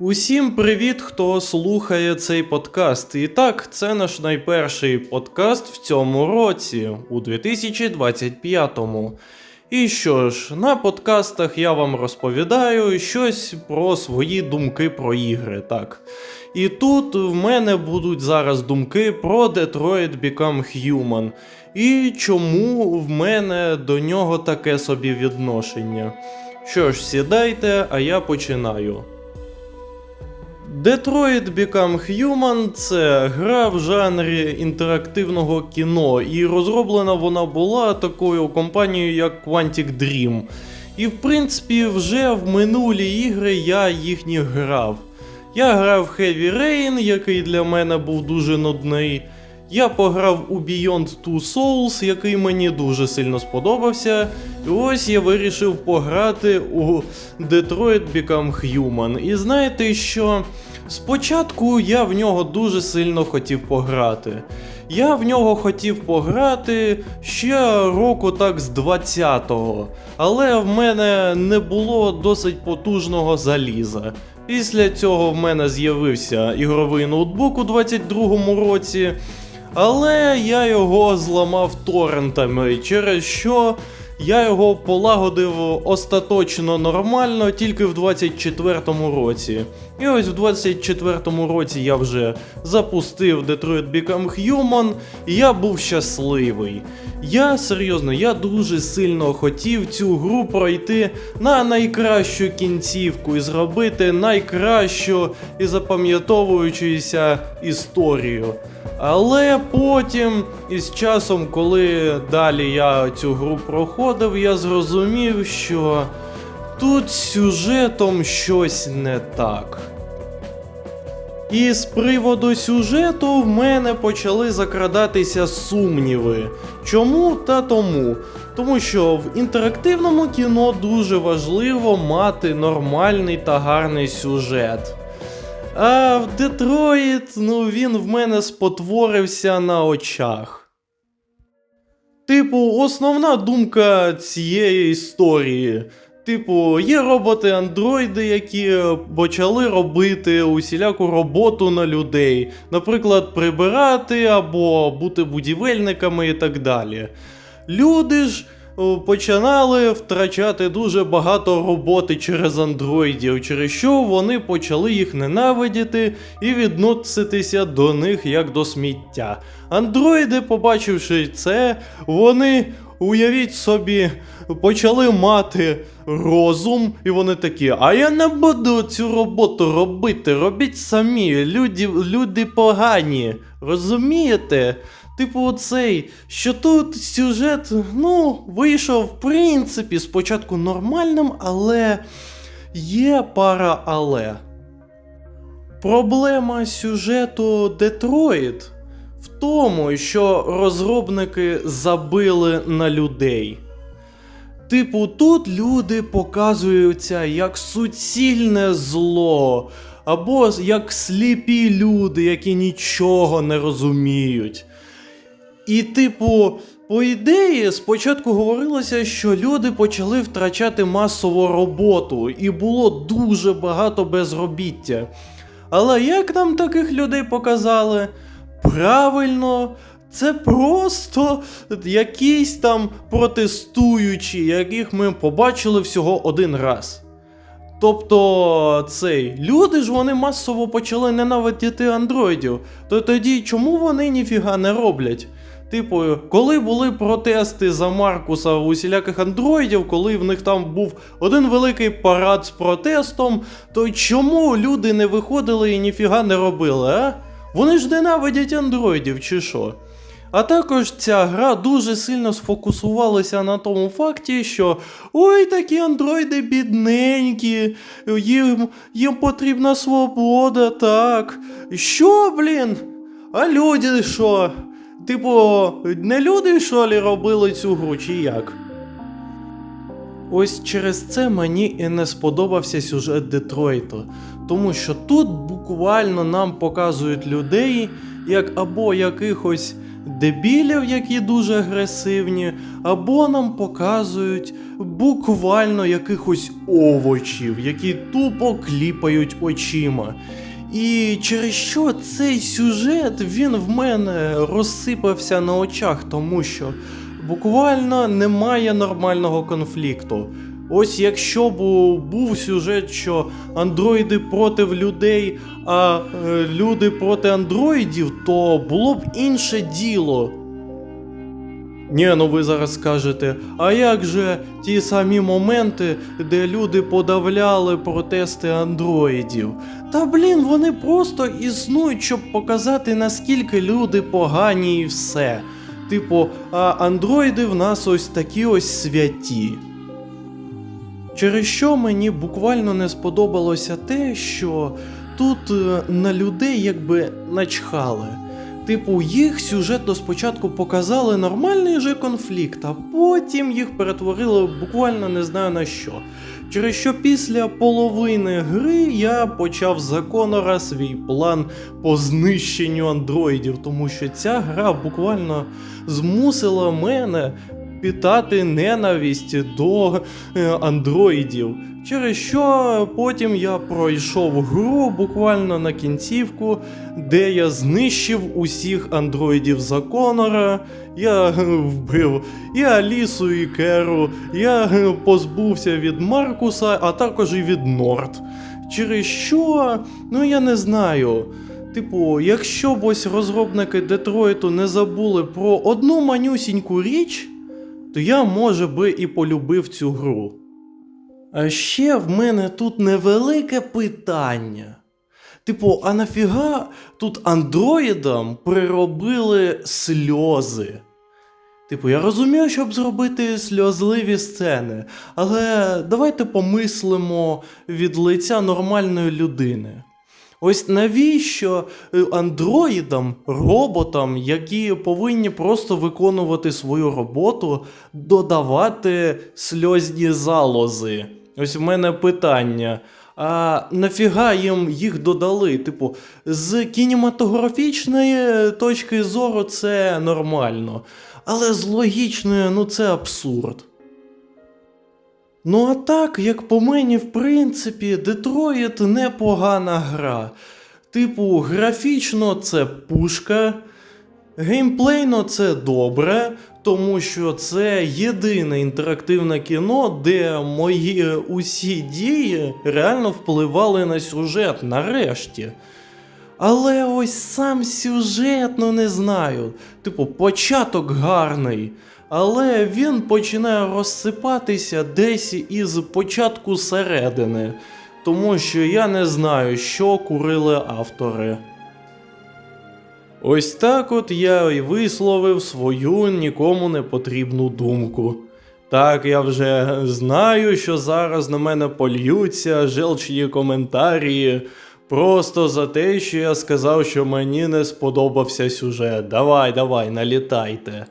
Усім привіт, хто слухає цей подкаст. І так, це наш найперший подкаст в цьому році, у 2025-му. І що ж, на подкастах я вам розповідаю щось про свої думки про ігри, так. І тут в мене будуть зараз думки про Detroit Become Human. І чому в мене до нього таке собі відношення. Що ж, сідайте, а я починаю. Detroit Become Human це гра в жанрі інтерактивного кіно, і розроблена вона була такою компанією, як Quantic Dream. І в принципі, вже в минулі ігри я їхні грав. Я грав Heavy Rain, який для мене був дуже нудний. Я пограв у Beyond Two Souls, який мені дуже сильно сподобався. І ось я вирішив пограти у Detroit Become Human. І знаєте що? Спочатку я в нього дуже сильно хотів пограти. Я в нього хотів пограти ще року так з 20-го, але в мене не було досить потужного заліза. Після цього в мене з'явився ігровий ноутбук у 22-му році, але я його зламав торрентами, через що я його полагодив остаточно нормально тільки в 24-му році. І ось в 24-му році я вже запустив Detroit Become Human, і я був щасливий. Я серйозно, я дуже сильно хотів цю гру пройти на найкращу кінцівку і зробити найкращу і запам'ятовуючуся історію. Але потім, із часом, коли далі я цю гру проходив, я зрозумів, що тут сюжетом щось не так. І з приводу сюжету в мене почали закрадатися сумніви. Чому та тому? Тому що в інтерактивному кіно дуже важливо мати нормальний та гарний сюжет. А в Детройт, ну він в мене спотворився на очах. Типу, основна думка цієї історії. Типу, є роботи-андроїди, які почали робити усіляку роботу на людей, наприклад, прибирати або бути будівельниками і так далі. Люди ж починали втрачати дуже багато роботи через андроїдів, через що вони почали їх ненавидіти і відноситися до них як до сміття. Андроїди, побачивши це, вони. Уявіть собі, почали мати розум, і вони такі, а я не буду цю роботу робити, робіть самі, люди, люди погані, розумієте? Типу, оцей, що тут сюжет, ну, вийшов, в принципі, спочатку нормальним, але є пара але. Проблема сюжету Детройт в тому, що розробники забили на людей. Типу, тут люди показуються як суцільне зло, або як сліпі люди, які нічого не розуміють. І, типу, по ідеї, спочатку говорилося, що люди почали втрачати масово роботу, і було дуже багато безробіття. Але як нам таких людей показали? Правильно, це просто якісь там протестуючі, яких ми побачили всього один раз. Тобто, цей, люди ж вони масово почали ненавидіти андроїдів. То тоді чому вони ніфіга не роблять? Типу, коли були протести за Маркуса усіляких андроїдів, коли в них там був один великий парад з протестом, то чому люди не виходили і ніфіга не робили, а? Вони ж ненавидять андроїдів, чи що? А також ця гра дуже сильно сфокусувалася на тому факті, що ой, такі андроїди бідненькі, їм, їм потрібна свобода, так. Що, блін? А люди що? Типу, не люди що ли робили цю гру, чи як? Ось через це мені і не сподобався сюжет Детройту, тому що тут буквально нам показують людей як або якихось дебілів, які дуже агресивні, або нам показують буквально якихось овочів, які тупо кліпають очима. І через що цей сюжет він в мене розсипався на очах, тому що буквально немає нормального конфлікту. Ось якщо б був сюжет, що андроїди проти людей, а е, люди проти андроїдів, то було б інше діло. Ні, ну ви зараз скажете, а як же ті самі моменти, де люди подавляли протести андроїдів? Та блін, вони просто існують, щоб показати, наскільки люди погані і все. Типу, а андроїди в нас ось такі ось святі. Через що мені буквально не сподобалося те, що тут е, на людей якби начхали. Типу, їх сюжетно спочатку показали нормальний же конфлікт, а потім їх перетворили буквально не знаю на що. Через що після половини гри я почав за Конора свій план по знищенню андроїдів, тому що ця гра буквально змусила мене питати ненависть до е, андроїдів. Через що потім я пройшов гру буквально на кінцівку, де я знищив усіх андроїдів за Конора. Я е, вбив і Алісу, і Керу, я е, позбувся від Маркуса, а також і від Норд. Через що, ну я не знаю. Типу, якщо б ось розробники Детройту не забули про одну манюсіньку річ, то я, може би, і полюбив цю гру. А ще в мене тут невелике питання. Типу, а нафіга тут андроїдам приробили сльози? Типу, я розумію, щоб зробити сльозливі сцени, але давайте помислимо від лиця нормальної людини. Ось навіщо е, андроїдам, роботам, які повинні просто виконувати свою роботу, додавати сльозні залози? Ось в мене питання. А нафіга їм їх додали? Типу, з кінематографічної точки зору це нормально, але з логічної, ну це абсурд. Ну а так, як по мені, в принципі, Детройт непогана гра. Типу, графічно це пушка, геймплейно це добре, тому що це єдине інтерактивне кіно, де мої усі дії реально впливали на сюжет нарешті. Але ось сам сюжет, ну не знаю. Типу, початок гарний, але він починає розсипатися десь із початку середини, тому що я не знаю, що курили автори. Ось так от я і висловив свою нікому не потрібну думку. Так, я вже знаю, що зараз на мене польються желчні коментарі. Просто за те, що я сказав, що мені не сподобався сюжет. Давай, давай, налітайте.